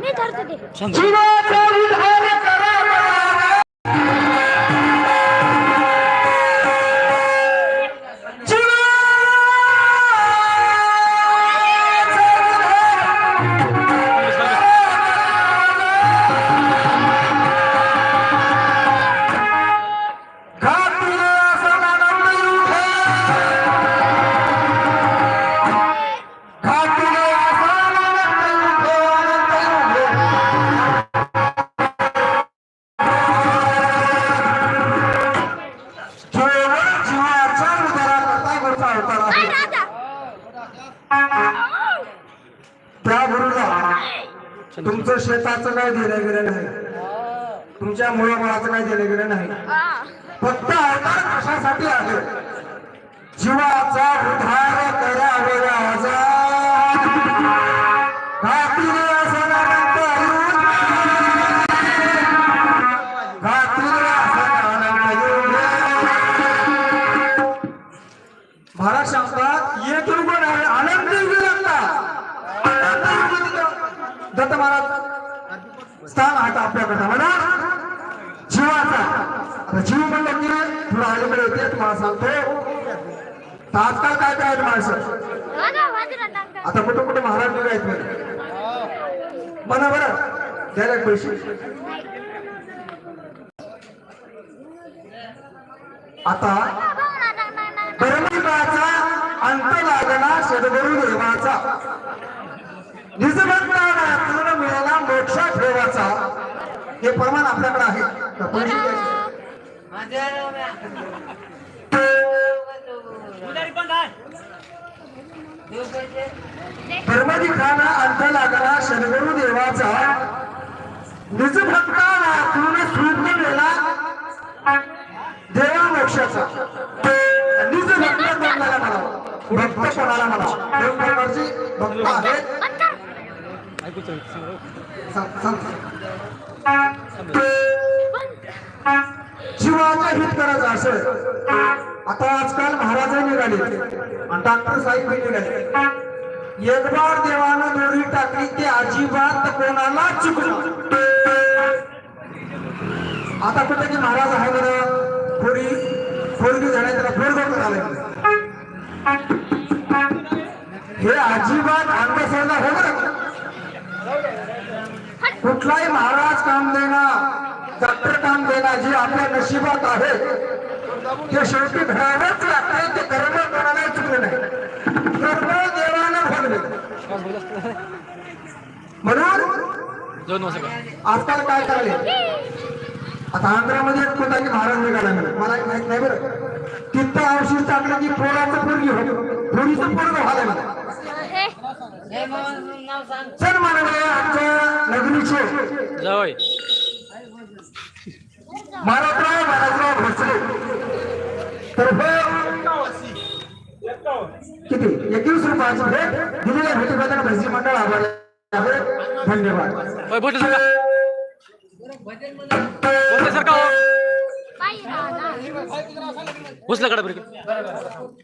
मी धरते ते त्या गुरुला तुमचं शेताचं काय देणं गेलं नाही. तुमच्या मुलाबाळाचं काय देणं गेलं नाही. हा. फक्त अवतार कशासाठी आहे? जीवाचा उद्धार करावे राजा महाराज आता आहे का आपल्या गटामध्ये जीवाचा. आता जीव म्हणलं की थोडं अलीकडे येते तुम्हाला सांगतो. तर आजकाल काय काय आहेत माणसं? आता कुठं कुठं महाराज लोक आहेत म्हणा बरं. द्यायला पैसे. आता धर्मिकाचा अंत लागला सद्गुरु देवाचा निजभक्ताला लक्षात ठेवायचा. हे प्रमाण आपल्याकडे आहे. तर पैसे अंत लागला शनगुरु देवाचा. निज भक्ताला पूर्ण सूर्ण गेला देवा मोक्षाचा. निज भक्त कोणाला म्हणा भक्त कोणाला म्हणा दोन प्रकारचे भक्त आहेत. सांग- सांग. हित करायचं असेल आता आजकाल महाराज निघाले. आणि डॉक्टर साहेब निघाले. एक बार देवानं दोरी टाकली ते अजिबात कोणाला चुकलं आता कुठे की महाराज आहे बरं? थोडी थोडी झाले त्याला फोड झाले हे अजिबात अंधश्रद्धा हो बरं कुठलाही महाराज काम देना डॉक्टर काम देना जे आपल्या नशिबात आहे. ते शेवटी घडावंच लागते ते कर्म कोणाला चुकले नाही. कर्म देवानं भरले. म्हणून आजकाल काय करायले? आता आंध्रामध्ये एक कोणता की महाराज निघाला. मला एक माहीत नाही बरं. तिथं औषध टाकलं की पोराचं पोरगी होतं पोरीचं पोरग व्हायला म्हणे. हे, चल मानवे आमच्या नगरीचे. महाराजराव महाराजराव भोसले. तर किती? एकवीस रुपयाची भेट दिलेल्या भेटीबद्दल भजी मंडळ आभारी आहे. धन्यवाद. ओय भोसले सरका भोसले सरका हो बाई राजा. भोसले कडे बरं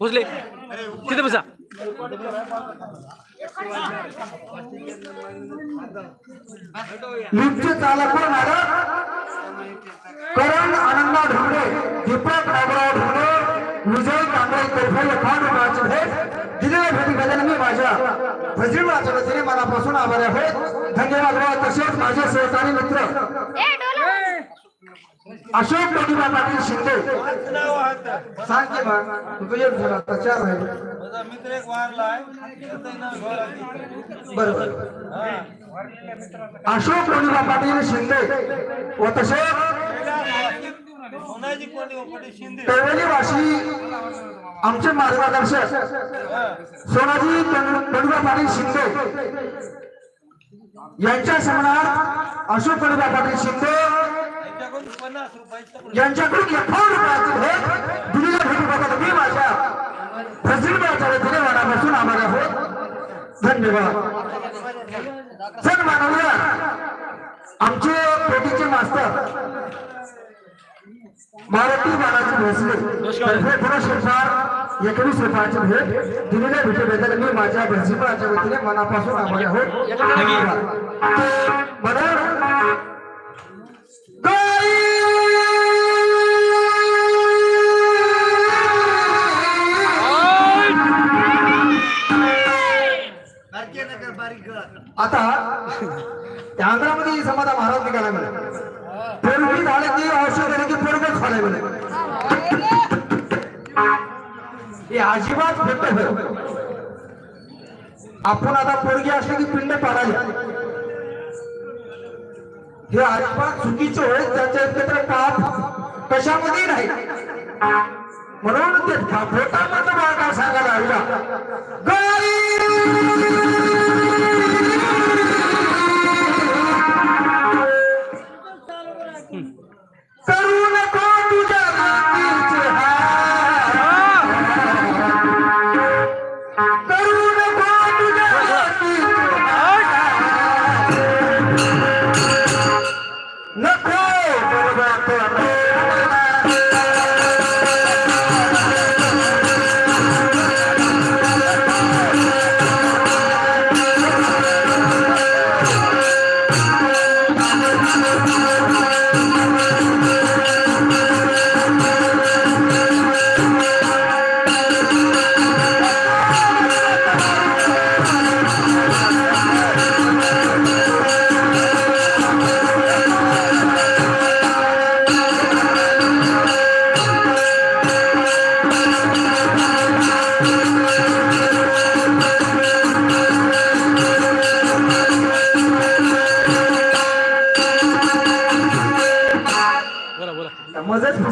भोसले तिथे बसा. लिफ्टचे चालक करण आनंदा ढोंगरे दीपक रामराव ढोंगरे विजय कांबळे तर्फे लखान भेट. दिलेल्या भेटीबद्दल मी माझ्या भजनीच्या वतीने मनापासून आभारी आहे धन्यवाद तसेच माझे सहकारी मित्र. अशोक प्रतिभा पाटील शिंदे. सांग की मग तुझं एक झाला आता चार राहिले. बरोबर. अशोक प्रतिभा पाटील शिंदे. व तसेच तळवली वाशी आमचे मार्गदर्शक. सोनाजी प्रतिभा पाटील शिंदे. यांच्या समनात अशोक कडबा पाटील शिंदे यांच्याकडून एकावन्न रुपयाची भेट दिलेल्या भेटी भेटीबद्दल मी माझ्या प्रसिद्धाच्या वतीने मनापासून आभारी आहोत. धन्यवाद. सण मानवूया आमचे पेटीचे मास्तर मारुती बालाजी भोसले. पुरस्कार एकवीस रुपयाचे भेट दिलेल्या भेटीबद्दल मी माझ्या भजीपाच्या वतीने मनापासून आभारी आहोत. बरं आता आंध्रामध्ये समाधा महाराज निघाला अजिबात भेट होय आपण आता पोरगी असली की पिंड पाडायला हे अजिबात चुकीचं होय त्याच्या एकत्र पाप कशामध्ये नाही. म्हणून ते भोटामधलं मला काय सांगायला हवी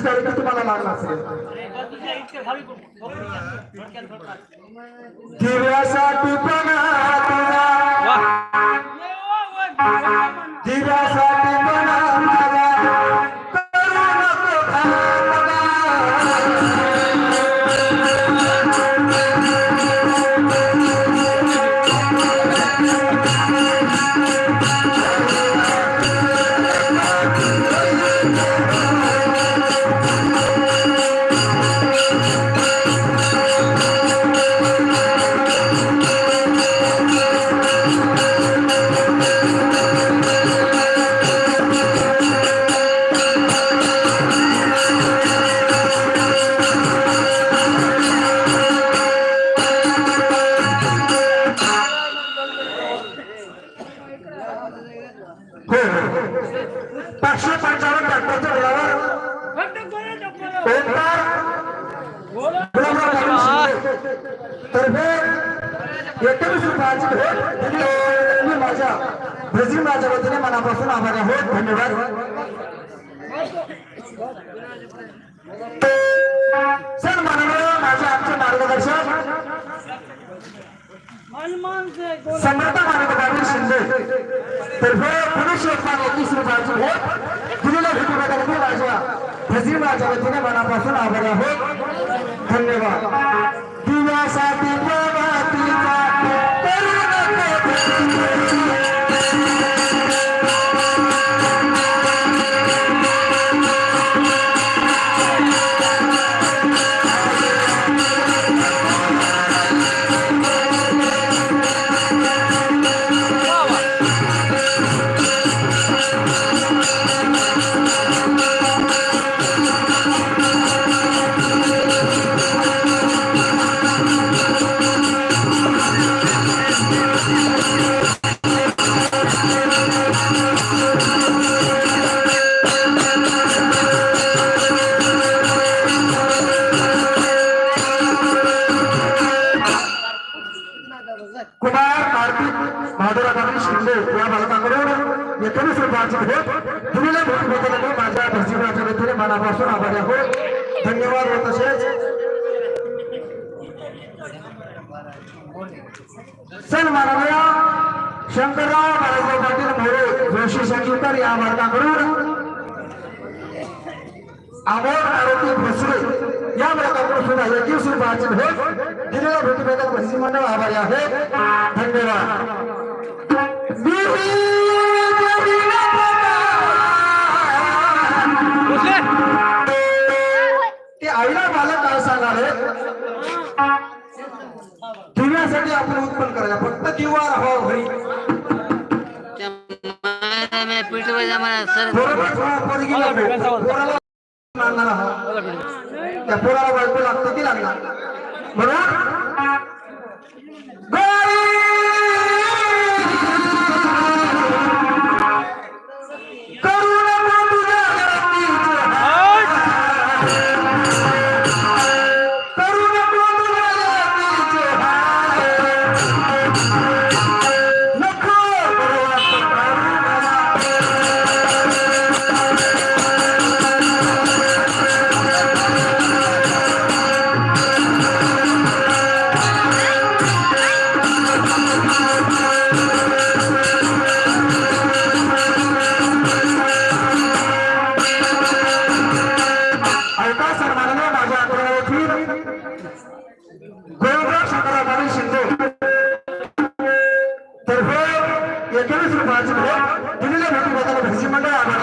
की तुम्हाला लागला असेल. दिव्यासाठी पण सर माननीय माझे आमचे मार्गदर्शक समर्थ मानवतारी शिंदे तर्फे पुरुष योगदान एकवीस रुपयाची भेट दिलेल्या भेटीबद्दल माझ्या फजील माझ्या वतीने मनापासून आभार आहोत. धन्यवाद. दिव्यासाठी मोरे जोशी संगीतकार या बालकाकडून अमोल आरोपी भोसले या बालकाकडून सुद्धा एकवीस रुपयाची भेट दिलेल्या भेटीबद्दल भजी मंडळ आभारी आहे. धन्यवाद. ते आईला बालक काय सांगाले दिव्यासाठी आपण उत्पन्न करायला फक्त दिवा राहावा घरी पीठ मला सर बरोबर थोडा त्या पोराला बायको लागते ती लागणार? म्हणून तर हे एकवीस रुपयाची भेट दिलेल्या भेटी मंडळ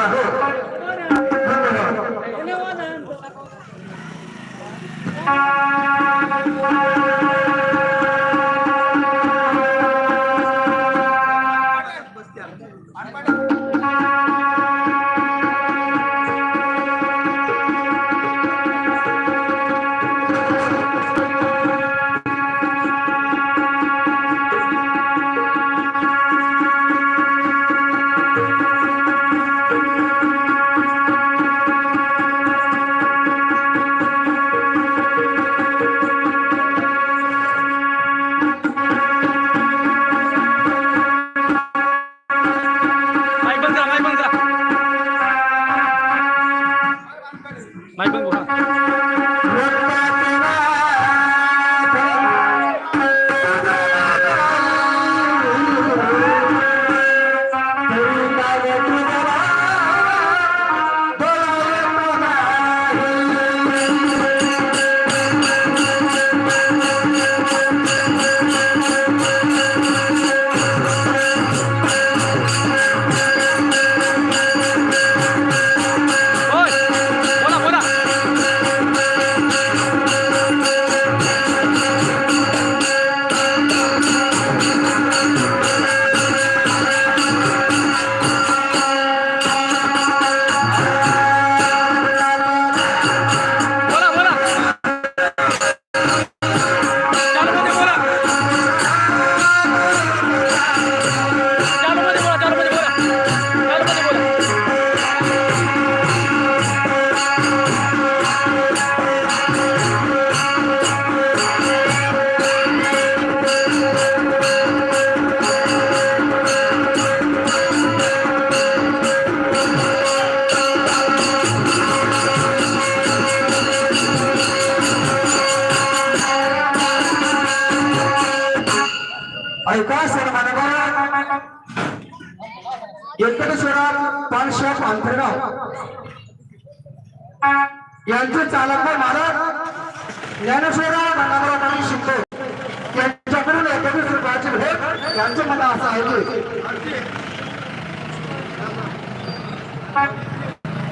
ऐका सन्मानवा व्यंकटेश्वरात पानशॉप अंतरगाव यांचे चालक व मालक ज्ञानेश्वरराव गंगाधरराव पाटील शिकतो यांच्याकडून एकवीस रुपयाची भेट यांचं मला असं आहे की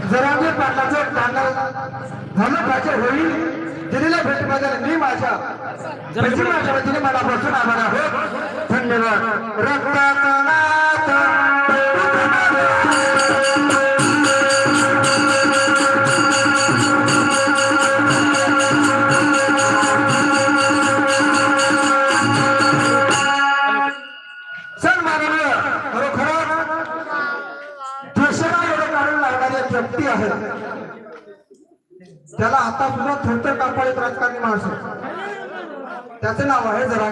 जरांगे पाटलाचं पांडव झालं पाहिजे होईल. दिलेल्या भेटीबद्दल मी माझ्या. माझ्या वतीने मनापासून आभार आहे धन्यवाद. रक्ताचा त्याला आता सुद्धा थरथर कापाळीत राजकारणी माणूस. आहे. त्याचं नाव आहे जरा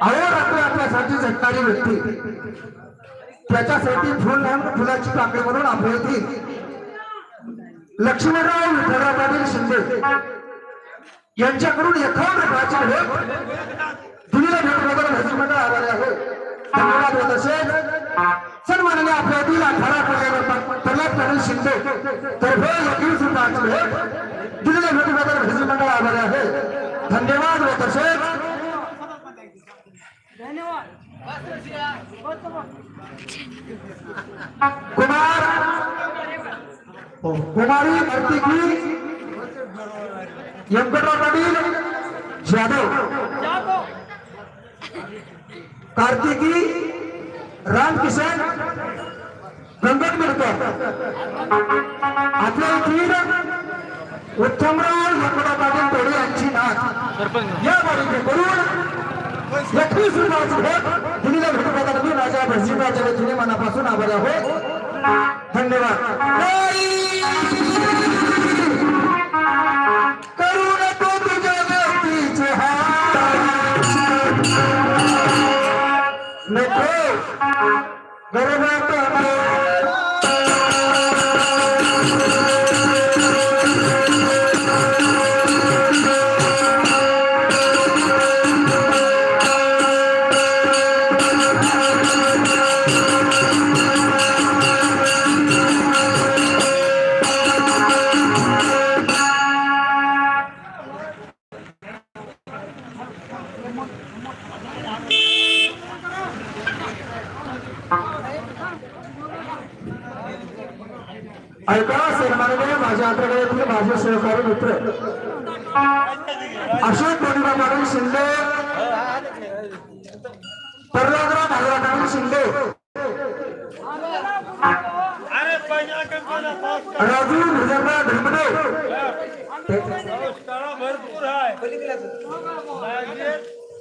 अहो रात्र आपल्यासाठी झटणारी व्यक्ती. त्याच्यासाठी फुल लावून फुलाची पाकळी म्हणून आपल्या येथील लक्ष्मणराव विठ्ठलराव पाटील शिंदे. यांच्याकडून एकावन्न रुपयाची भेट दिलेल्या भेटीबद्दल भजी मंडळ आभारी आहे. धन्यवाद होत असेल सन्मानाने आपल्या येथील अठरा प्रकार प्रल्हाद पाटील शिंदे तर्फे एकवीस रुपयाची भेट दिलेल्या भेटीबद्दल भजी मंडळ आभारी आहे. धन्यवाद होत असेल कुमार. हो, कुमारी कार्तिकी व्यंकटराव पाटील. जाधव. कार्तिकी. रामकिशन गंगट मिळकर आपल्या इथील उत्तमराव व्यंकटराव पाटील तोडे यांची नाथ या बारीक करून एकवीस रुपयाची भेट दिलेल्या मी माझ्या भजीबाच्या वतीने मनापासून आभारी आहोत. धन्यवाद. গরুর ऐका सन्माननीय माझ्या हाताकडे तुम्ही माझे सहकारी मित्र अशोक गोडीबा मारून शिंदे. परलोकराव भागवतांनी शिंदे. राजू भुजंगा धर्मडे भरपूर आहे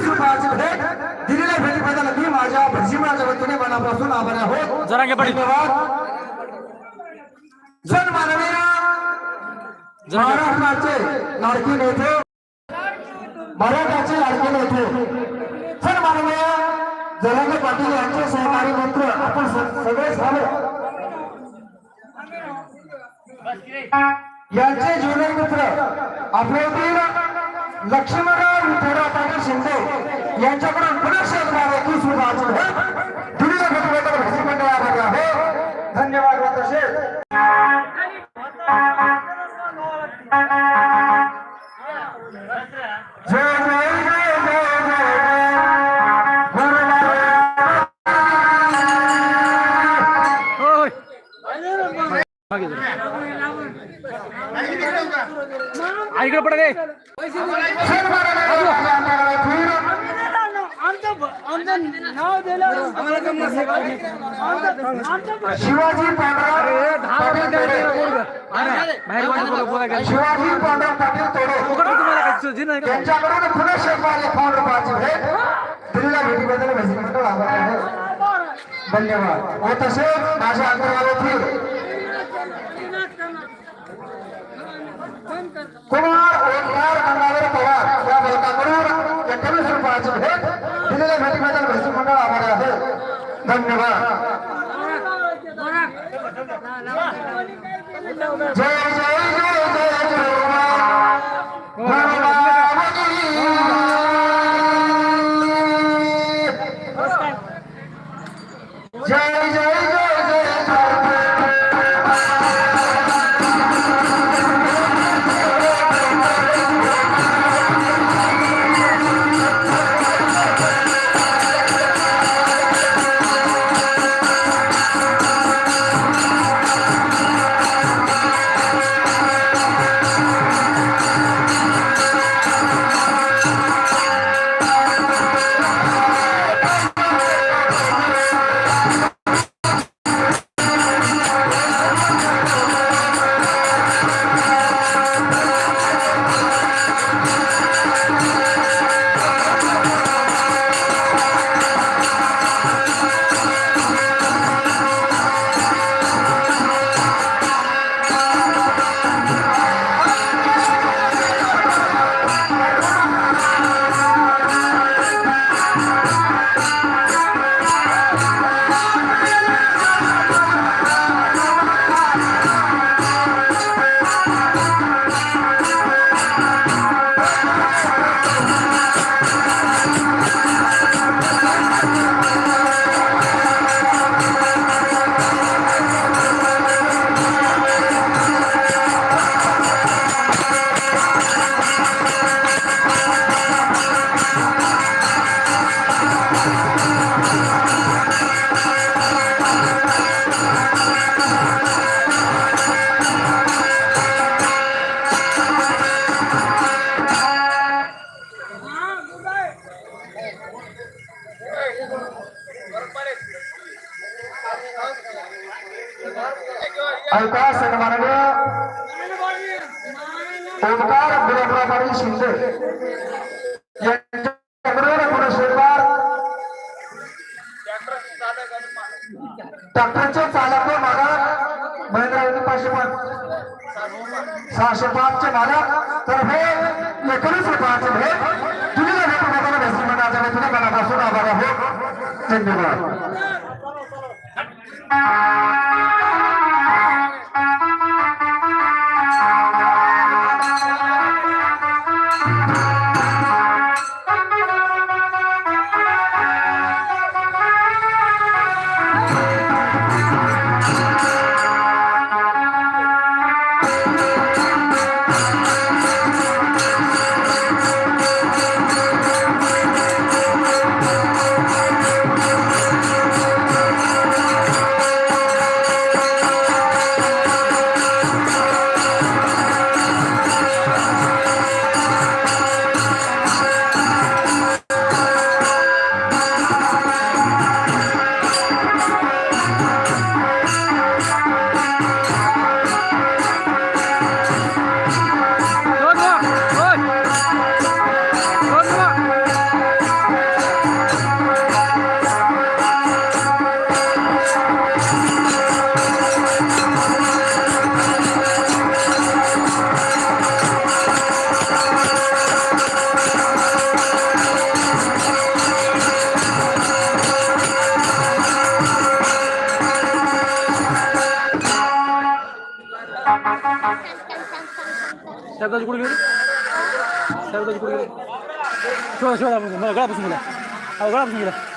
रुपयाची भेट दिलेल्या भेटी मी माझ्या भजी वतीने मनापासून आभारी आहोत धन्यवाद जन मानवीय महाराष्ट्राचे लाडके नेते मराठाचे लाडके नेते सर माननीय जरांगे पाटील यांचे सहकारी मित्र आपण सगळे झालो याचे जुने मित्र अभेदीर लक्ष्मणराव विठ्ठलराव पाटील शिंदे यांच्याकडून पुनर्शेष भारत सुरू आहे दुनिया घटनेकडे आहे धन्यवाद व तसेच माझ्या अंतर्गातील कुमार ओंकार गंगाधर पवार या बालकाकडून एकोणीस रुपयाची भेट दिलेल्या भेटीबद्दल भजी मंडळ आभार आहे धन्यवाद जय जय जय जय जय ऐका सन्माननीय ओंकार गुरुप्रमाणी शिंदे. शोधा शोधा आपण मला गळापासून गेला अहो गळापासून गेला बोला बोला बसून काय